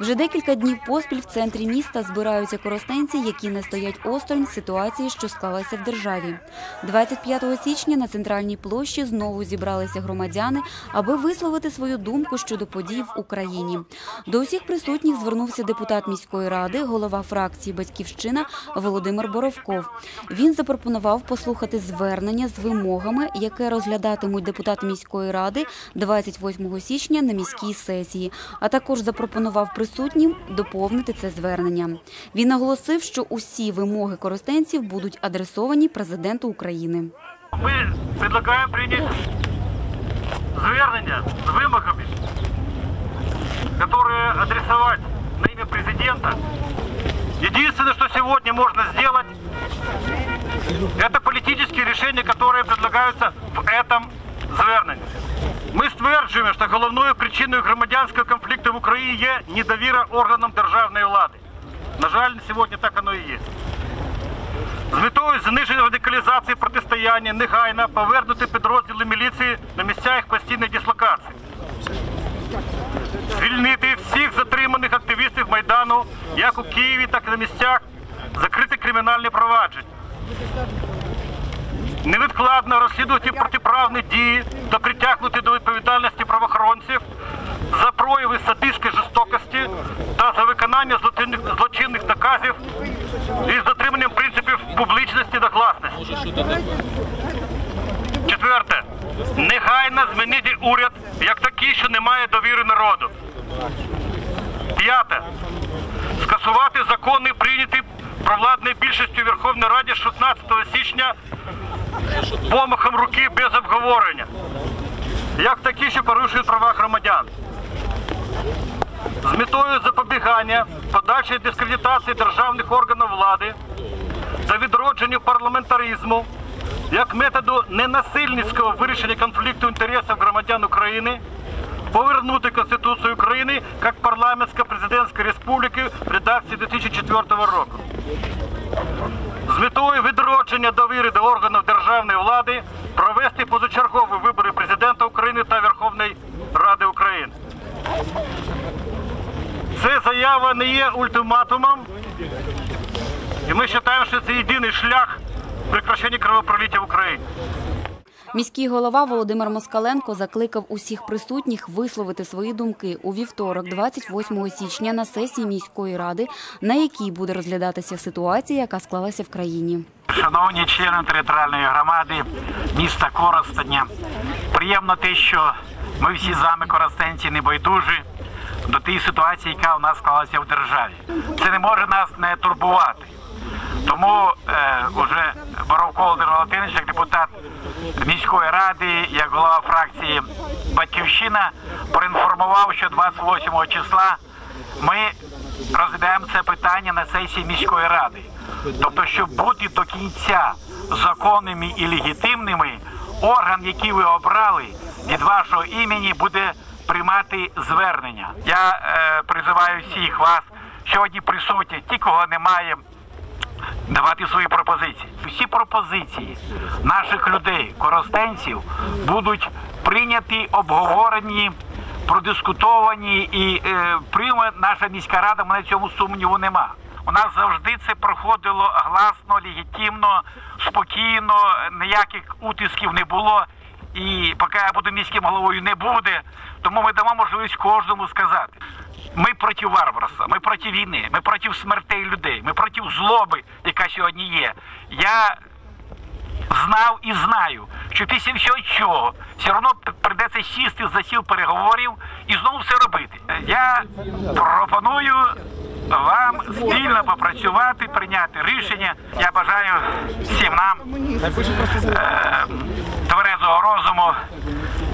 Вже декілька днів поспіль в центрі міста збираються коростенці, які не стоять осторонь ситуації, що склалася в державі. 25 січня на центральній площі знову зібралися громадяни, аби висловити свою думку щодо подій в Україні. До усіх присутніх звернувся депутат міської ради, голова фракції Батьківщина Володимир Боровков. Він запропонував послухати звернення з вимогами, яке розглядатимуть депутати міської ради 28 січня на міській сесії, а також запропонував присутнім доповнити це звернення. Він наголосив, що усі вимоги коростенців будуть адресовані президенту України. Ми предлагаємо прийняти звернення з вимогами, которые адресовать на имя президента. Единственное, что сегодня можно сделать, это политические решения, которые предлагаються в этом зверненні. Ми стверджуємо, що головною причиною громадянського конфлікту в Україні є недовіра органам державної влади. На жаль, сьогодні так воно і є. З метою зниження радикалізації протистояння негайно повернути підрозділи міліції на місця їх постійної дислокації. Звільнити всіх затриманих активістів Майдану як у Києві, так і на місцях, закрити кримінальні провадження. Невідкладно розслідувати протиправні дії та притягнути до садистської жорстокості та за виконання злочинних, наказів із дотриманням принципів публічності та гласності. Четверте. Негайно змінити уряд як такий, що не має довіри народу. П'яте. Скасувати закони, прийняті провладною більшістю Верховної Ради 16 січня помахом руки без обговорення. Як такі, що порушують права громадян. Метою запобігання подальшої дискредитації державних органів влади та відродження парламентаризму як методу ненасильницького вирішення конфлікту інтересів громадян України, повернути Конституцію України як парламентсько-президентської республіки в редакції 2004 року. З метою відродження довіри до органів державної влади провести позачергові вибори президента України та Верховної Ради України. Це заява не є ультиматумом, і ми вважаємо, що це єдиний шлях прекращення кровопролиття в Україні. Міський голова Володимир Москаленко закликав усіх присутніх висловити свої думки у вівторок, 28 січня, на сесії міської ради, на якій буде розглядатися ситуація, яка склалася в країні. Шановні члени територіальної громади міста Коростеня, приємно те, що ми всі з вами коростенці не байдужі до тієї ситуації, яка у нас склалася в державі. Це не може нас не турбувати. Тому е, уже Боровко Володимир Валентинович, як депутат міської ради, як голова фракції Батьківщина, проінформував, що 28 числа ми розглядаємо це питання на сесії міської ради. Тобто, щоб бути до кінця законними і легітимними, орган, який ви обрали від вашого імені, буде приймати звернення. Я е, призиваю всіх вас сьогодні присутні, ті, кого немає давати свої пропозиції. Всі пропозиції наших людей, коростенців, будуть прийняті, обговорені, продискутовані і е, прийме наша міська рада. Мене цьому сумніву нема. У нас завжди це проходило гласно, легітимно, спокійно, ніяких утисків не було. І поки я буду міським головою, не буде. Тому ми дамо можливість кожному сказати. Ми проти варварства, ми проти війни, ми проти смертей людей, ми проти злоби, яка сьогодні є. Я знав і знаю, що після всього цього все одно прийдеться сісти за сіл переговорів і знову все робити. Я пропоную вам спільно попрацювати, прийняти рішення. Я бажаю всім нам е, тверезого розуму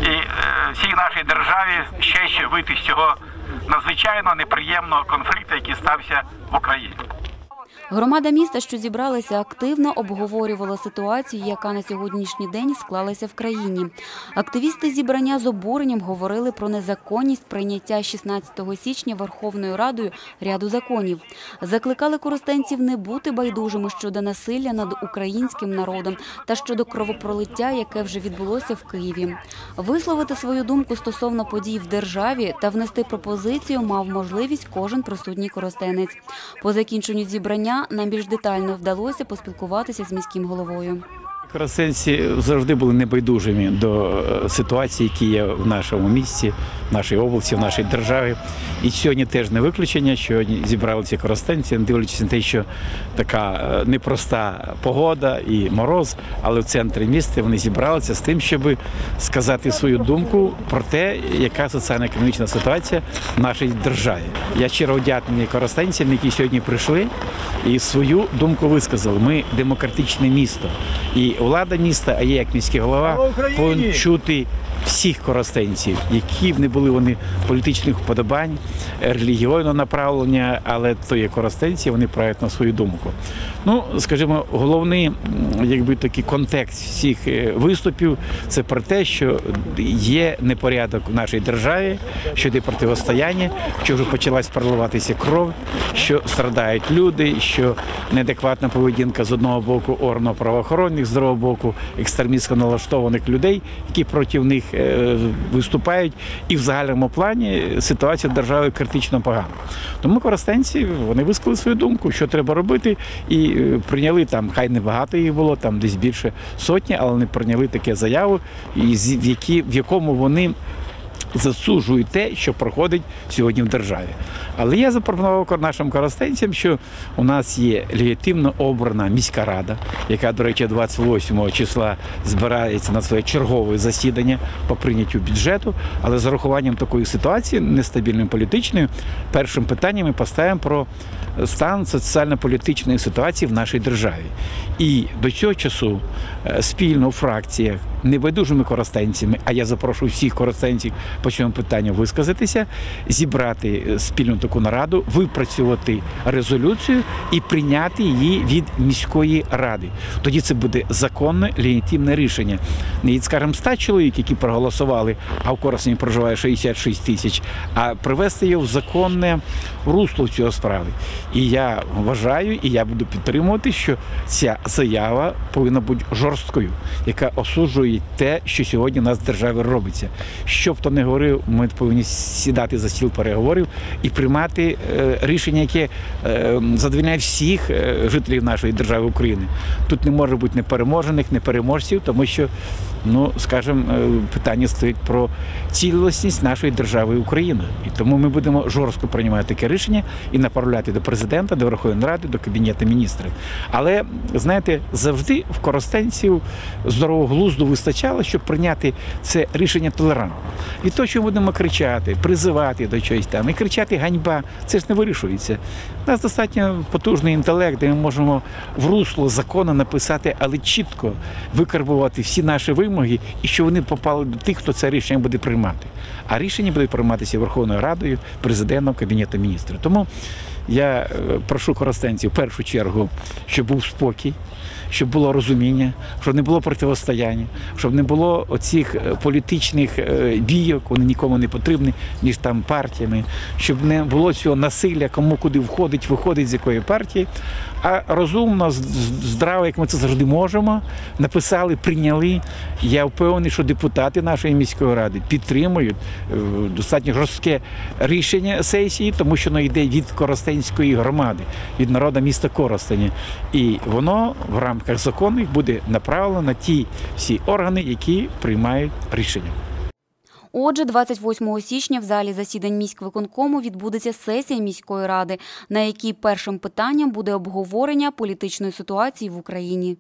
і е, всій нашій державі ще ще вийти з цього надзвичайно неприємного конфлікту, який стався в Україні. Громада міста, що зібралася, активно обговорювала ситуацію, яка на сьогоднішній день склалася в країні. Активісти зібрання з обуренням говорили про незаконність прийняття 16 січня Верховною Радою ряду законів. Закликали користенців не бути байдужими щодо насилля над українським народом та щодо кровопролиття, яке вже відбулося в Києві. Висловити свою думку стосовно подій в державі та внести пропозицію мав можливість кожен присутній коростенець. По закінченню зібрання нам більш детально вдалося поспілкуватися з міським головою. Коростенці завжди були небайдужими до е, ситуації, які є в нашому місті, в нашій області, в нашій державі. І сьогодні теж не виключення. Сьогодні зібралися коростенці, не дивлячись на те, що така е, непроста погода і мороз, але в центрі міста вони зібралися з тим, щоб сказати свою думку про те, яка соціально-економічна ситуація в нашій державі. Я щиро вдячний коростенцям, які сьогодні прийшли і свою думку висказали. Ми демократичне місто. І влада міста, а я як міський голова, повинен чути всіх коростенців, які б не були вони політичних вподобань, релігійного направлення, але то є коростенці, вони правять на свою думку. Ну, скажімо, головний якби такий контекст всіх е, виступів це про те, що є непорядок в нашій державі, що йде протистояння, що вже почалась проливатися кров, що страдають люди, що неадекватна поведінка з одного боку органів правоохоронних, з другого боку екстремістсько налаштованих людей, які проти них виступають, і в загальному плані ситуація держави критично погана. Тому користенці вони висклали свою думку, що треба робити, і е, прийняли там, хай не багато їх було, там десь більше сотні, але вони прийняли таке заяву, в якому вони засуджують те, що проходить сьогодні в державі. Але я запропонував нашим коростенцям, що у нас є легітимно обрана міська рада, яка, до речі, 28 числа збирається на своє чергове засідання по прийняттю бюджету. Але з урахуванням такої ситуації, нестабільної політичної, першим питанням ми поставимо про стан соціально-політичної ситуації в нашій державі. І до цього часу е, спільно у фракціях, небайдужими коростенцями, а я запрошую всіх коростенців по цьому питанню висказатися, зібрати е, спільну таку нараду, випрацювати резолюцію і прийняти її від міської ради. Тоді це буде законне легітимне рішення. Не від, скажімо, 100 чоловік, які проголосували, а в Коростені проживає 66 тисяч, а привести його в законне русло цього справи. І я вважаю, і я буду підтримувати, що ця заява повинна бути жорсткою, яка осуджує те, що сьогодні у нас в державі робиться. Що б то не говорив, ми повинні сідати за стіл переговорів і приймати е, рішення, яке е, задовільняє всіх е, жителів нашої держави України. Тут не може бути непереможених, непереможців, тому що, ну скажімо, е, питання стоїть про цілісність нашої держави Україна. І тому ми будемо жорстко приймати таке рішення і направляти до президента, до Верховної Ради, до Кабінету міністрів. Але знаєте, завжди в коростенців здорового глузду вистачало, щоб прийняти це рішення толерантно. Від того, що будемо кричати, призивати до чогось там і кричати ганьба, це ж не вирішується. У нас достатньо потужний інтелект, де ми можемо в русло закону написати, але чітко викарбувати всі наші вимоги і що вони попали до тих, хто це рішення буде приймати. А рішення буде прийматися Верховною Радою, президентом, Кабінетом міністрів. Тому я е, прошу коростенців в першу чергу, щоб був спокій, щоб було розуміння, щоб не було протистояння, щоб не було оцих е, політичних е, бійок, вони нікому не потрібні, ніж там партіями, щоб не було цього насилля, кому куди входить, виходить з якої партії. А розумно, здраво, як ми це завжди можемо, написали, прийняли. Я впевнений, що депутати нашої міської ради підтримують е, достатньо жорстке рішення сесії, тому що воно йде від Коростенської громади, від народу міста Коростеня. І воно в рамках законних буде направлено на ті всі органи, які приймають рішення. Отже, 28 січня в залі засідань міськвиконкому відбудеться сесія міської ради, на якій першим питанням буде обговорення політичної ситуації в Україні.